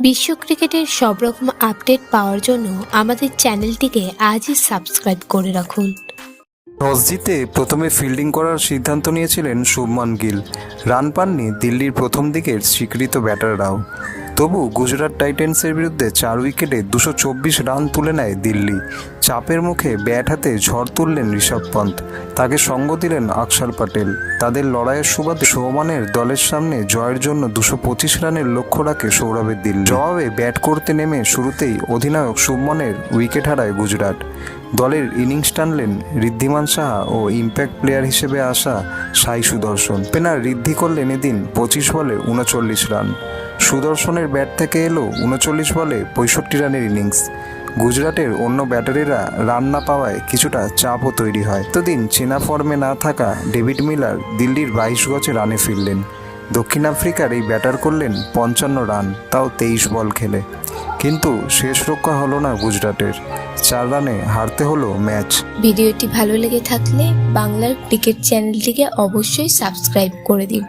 বিশ্ব ক্রিকেটের সব রকম আপডেট পাওয়ার জন্য আমাদের চ্যানেলটিকে আজই সাবস্ক্রাইব করে রাখুন। টস জিতে প্রথমে ফিল্ডিং করার সিদ্ধান্ত নিয়েছিলেন শুভমান গিল। রান পাননি দিল্লির প্রথম দিকের স্বীকৃত ব্যাটাররাও। তবু গুজরাট টাইটেন্সের বিরুদ্ধে চার উইকেটে দুশো চব্বিশ রান তুলে নেয় দিল্লি। চাপের মুখে ব্যাট হাতে ঝড় তুললেন ঋষভ পন্থ তাকে সঙ্গ দিলেন আকশার প্যাটেল তাদের লড়াইয়ের সুবাদে সৌমানের দলের সামনে জয়ের জন্য দুশো পঁচিশ রানের লক্ষ্য রাখে সৌরভের দিল্লি। জবাবে ব্যাট করতে নেমে শুরুতেই অধিনায়ক শুভমনের উইকেট হারায় গুজরাট। দলের ইনিংস টানলেন ঋদ্ধিমান সাহা ও ইম্প্যাক্ট প্লেয়ার হিসেবে আসা সাই সুদর্শন। পেনার ঋদ্ধি করলেন এদিন পঁচিশ বলে উনচল্লিশ রান। সুদর্শনের ব্যাট থেকে এলো উনচল্লিশ বলে পঁয়ষট্টি রানের ইনিংস। গুজরাটের অন্য ব্যাটারিরা রান না পাওয়ায় কিছুটা চাপও তৈরি হয়। এতদিন চেনা ফর্মে না থাকা ডেভিড মিলার দিল্লির বাইশ গজে রানে ফিরলেন। দক্ষিণ আফ্রিকার এই ব্যাটার করলেন পঞ্চান্ন রান, তাও তেইশ বল খেলে। কিন্তু শেষ রক্ষা হলো না গুজরাটের। চার রানে হারতে হলো ম্যাচ। ভিডিওটি ভালো লেগে থাকলে বাংলার ক্রিকেট চ্যানেলটিকে অবশ্যই সাবস্ক্রাইব করে দিন